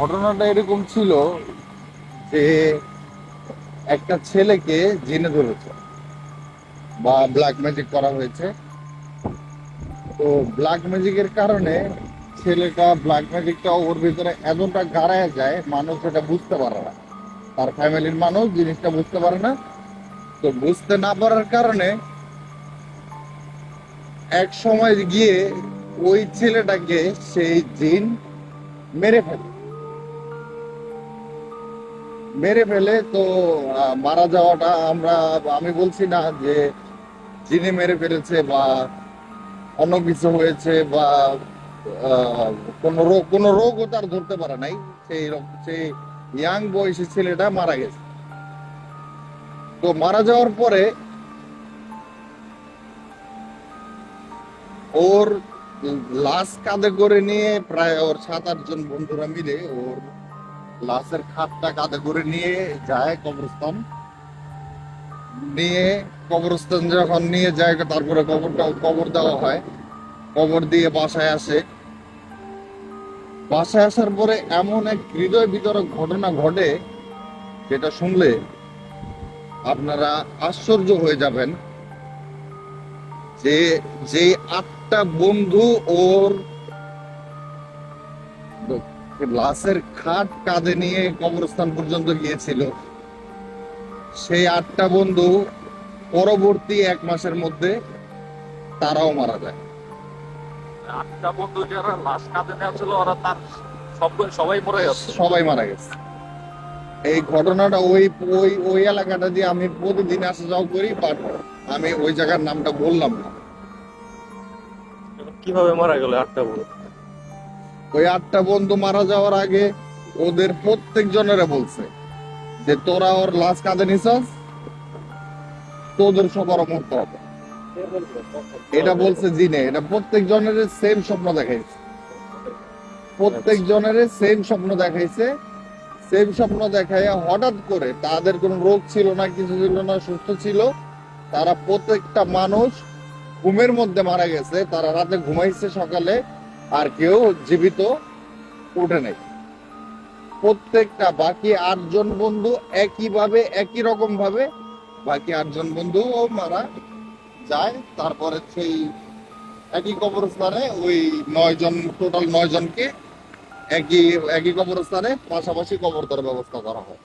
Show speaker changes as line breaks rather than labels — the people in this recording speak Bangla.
ঘটনাটা এরকম ছিল যে একটা ছেলেকে জেনে ধরেছে বা ব্ল্যাক ম্যাজিক করা হয়েছে। তো ব্ল্যাক ম্যাজিকের কারণে ছেলেটা ব্ল্যাক ম্যাজিকটা ওর ভিতরে এতটা গাড়ায় যায়, মানুষ এটা বুঝতে পারে না। তার ফ্যামিলির মানুষ জিনিসটা বুঝতে পারে না। তো বুঝতে না পারার কারণে এক সময় গিয়ে ওই ছেলেটাকে সেই জিন মেরে ফেলে। মেরে ফেলে, তো মারা যাওয়াটা আমরা, আমি বলছি না যে জিনে মেরে ফেলেছে বা অন্য কিছু হয়েছে বা কোনো রোগ, কোনো রোগও তার ধরতে পারে নাই। সেই সেই ইয়াং বয়সী ছেলেটা মারা গেছে। তো মারা যাওয়ার পরে ওর লাশ কাঁধে করে নিয়ে প্রায় ওর সাত আট জন বন্ধুরা মিলে ওর লাশের খাটটা কাঁধে করে নিয়ে যায় কবরস্থান। নিয়ে কবরস্থান যখন নিয়ে যায়, তারপরে কবরটা, কবর দেওয়া হয়। কবর দিয়ে বাসায় আসে। বাসায় আসার পরে এমন এক হৃদয় বিতরক ঘটনা ঘটে, যেটা শুনলে আপনারা আশ্চর্য হয়ে যাবেন। যে যে আটটা বন্ধু ওর লাশের খাট কাঁধে নিয়ে কবরস্থান পর্যন্ত গিয়েছিল। সেই আটটা বন্ধু পরবর্তী এক মাসের মধ্যে তারাও মারা যায়।
আটটা বন্ধু যারা লাশ কাঁধে নেওয়া ছিল ওরা তার সবাই মরে গেছে।
সবাই মারা গেছে। এই ঘটনাটা ওই ওই ওই এলাকাটা দিয়ে আমি প্রতিদিন আসা যাওয়া করি বাট আমি ওই জায়গার নামটা বললাম না।
কীভাবে মারা গেল আটটা বন্ধু?
ওই আটটা বন্ধু মারা যাওয়ার আগে ওদের প্রত্যেক জনেরা বলছে যে তোরা ওর লাশ কাঁধে নিছস তোদের সবার মরতে হবে। এটা বলছে জিনে। এটা প্রত্যেক জনের সেম স্বপ্ন দেখাইছে। প্রত্যেক জনের সেম স্বপ্ন দেখাইছে। সেম স্বপ্ন দেখাইয়া হঠাৎ করে তাদের কোনো রোগ ছিল না কিছু ছিল না সুস্থ ছিল তারা প্রত্যেকটা মানুষ ঘুমের মধ্যে মারা গেছে তারা রাতে ঘুমাইছে সকালে আর কেউ জীবিত উঠে নেই। প্রত্যেকটা বাকি আটজন বন্ধু একইভাবে, একই রকম ভাবে বাকি আটজন বন্ধু মারা যায়। তারপরে সেই একই কবরস্থানে ওই নয় জন টোটাল নয় জনকে একই একই কবরস্থানে পাশাপাশি কবর দেওয়ার ব্যবস্থা করা হয়।